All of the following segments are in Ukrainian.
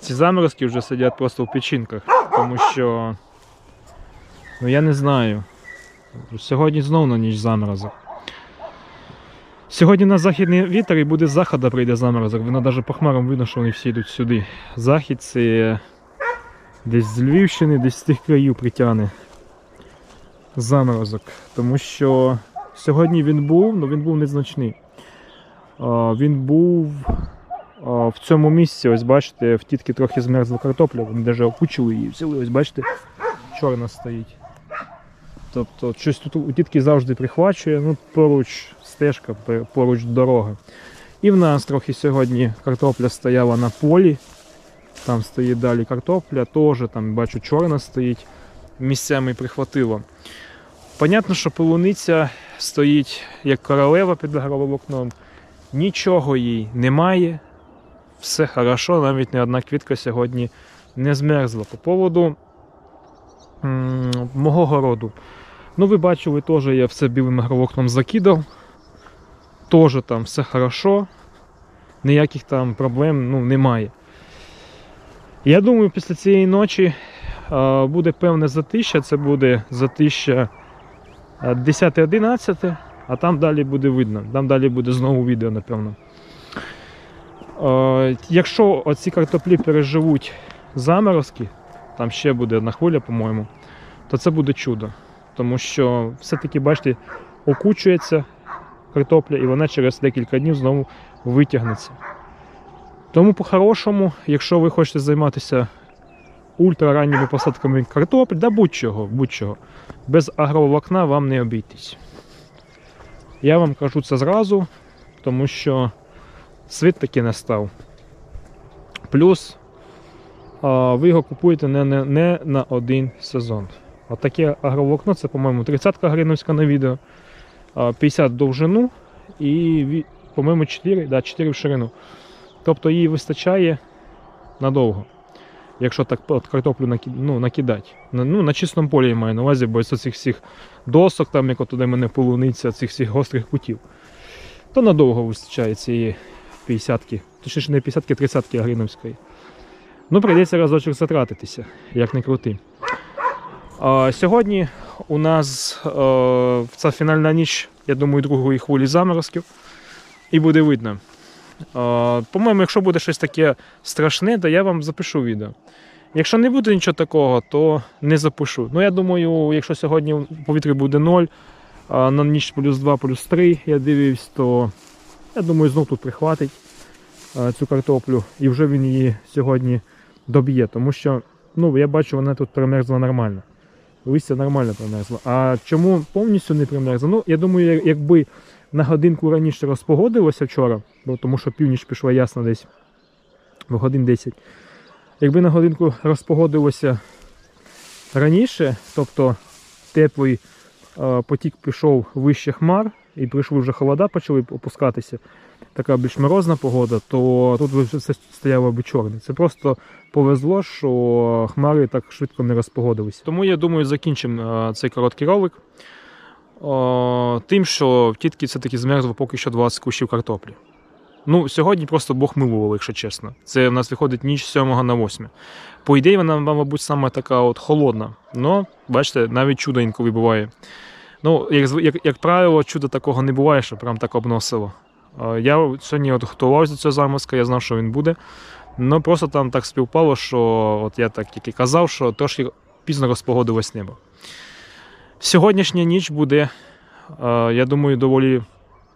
ці заморозки вже сидять просто в печінках, тому що. Ну я не знаю. Сьогодні знову на ніч заморозок. Сьогодні на західний вітер і буде з заходу прийде заморозок. Воно навіть по хмарам видно, що вони всі йдуть сюди. Захід це десь з Львівщини, десь з тих країв притягне заморозок. Тому що сьогодні він був, але він був незначний. Він був в цьому місці, ось бачите, в тітки трохи змерзла картопля, вони навіть окучили її, взяли, ось бачите, чорна стоїть. Тобто щось тут у тітки завжди прихвачує, ну поруч стежка, поруч дорога. І в нас трохи сьогодні картопля стояла на полі. Там стоїть далі картопля, теж там бачу чорна стоїть, місцями прихватило. Понятно, що полуниця стоїть як королева під агроволокном. Нічого їй немає. Все хорошо, навіть не одна квітка сьогодні не змерзла. По поводу мого городу. Ну, ви бачили, теж я все білим агроволокном закидав. Теж там все хорошо. Ніяких там проблем ну, немає. Я думаю, після цієї ночі е, буде певне затища. Це буде затища е, 10-11, а там далі буде видно. Там далі буде знову відео, напевно. Е, Якщо оці картоплі переживуть заморозки, там ще буде одна хвиля, по-моєму, то це буде чудо. Тому що все-таки, бачите, окучується картопля, і вона через декілька днів знову витягнеться. Тому по-хорошому, якщо ви хочете займатися ультраранніми посадками картоплі, да будь-чого, будь-чого, без агроволокна вам не обійтись. Я вам кажу це зразу, тому що світ таки не став. Плюс ви його купуєте не, не, не на один сезон. Отаке агроволокно, це, по-моєму, 30-ка гриновська на відео, 50 в довжину і, по-моєму, 4, да, 4 в ширину. Тобто її вистачає надовго. Якщо так от картоплю ну, накидати. На, ну, на чистому полі я маю на увазі, без оцих всіх досок, там, як от туди мене полуниця, цих всіх гострих кутів. То надовго вистачає цієї 50-ки. Точніше не 50-ки, 30-ки агриновської. Ну, прийдеться разочок затратитися, як не крути. А, сьогодні у нас е, ця фінальна ніч, я думаю, другої хвилі заморозків. І буде видно. По-моєму, якщо буде щось таке страшне, то я вам запишу відео. Якщо не буде нічого такого, то не запишу. Ну, я думаю, якщо сьогодні в повітрі буде 0, а на ніч плюс 2, плюс 3, я дивився, то я думаю, знов тут прихватить е, цю картоплю. І вже він її сьогодні доб'є. Тому що ну, я бачу, вона тут примерзла нормально. Листя нормально примерзло. А чому повністю не примерзло? Ну, я думаю, якби на годинку раніше розпогодилося вчора, бо тому що північ пішла ясно десь в годин 10. Якби на годинку розпогодилося раніше, тобто теплий е, потік пішов вище хмар, і прийшли вже холода, почали опускатися, така більш морозна погода, то тут все стояло б чорне. Це просто повезло, що хмари так швидко не розпогодилися. Тому я думаю, закінчимо е, цей короткий ролик. О, тим, що в тітки все-таки змерзло поки що 20 кущів картоплі. Ну, сьогодні просто Бог милував, якщо чесно. Це в нас виходить ніч з 7 на 8. По ідеї, вона, мабуть, саме така от холодна. Ну, бачите, навіть чудо інколи буває. Ну, як, як, як правило, чуда такого не буває, що прям так обносило. Я сьогодні от готувався до цього заморозка, я знав, що він буде. Ну просто там так співпало, що от я так тільки казав, що трошки пізно розпогодилось небо. Сьогоднішня ніч буде, я думаю, доволі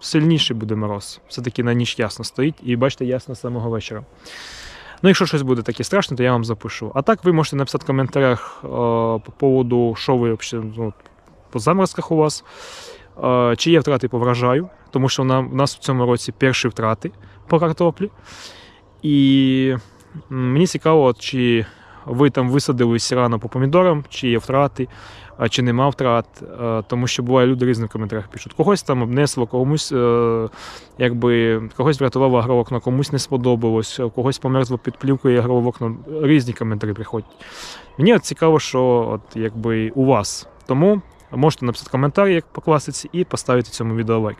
сильніший буде мороз. Все-таки на ніч ясно стоїть, і бачите, ясно з самого вечора. Ну, якщо щось буде таке страшне, то я вам запишу. А так ви можете написати в коментарях по поводу, що ви взагалі по заморозках у вас, чи є втрати по врожаю, тому що у нас в цьому році перші втрати по картоплі. І мені цікаво, чи ви там висадились рано по помідорам, чи є втрати, чи нема втрат. Тому що буває люди різні в коментарях пишуть. Когось там обнесло, комусь е, якби когось врятувало агровокно, комусь не сподобалось, когось померзло під плівкою агровокно. Різні коментарі приходять. Мені от цікаво, що от якби у вас. Тому можете написати коментар, як по і поставити цьому відео лайк.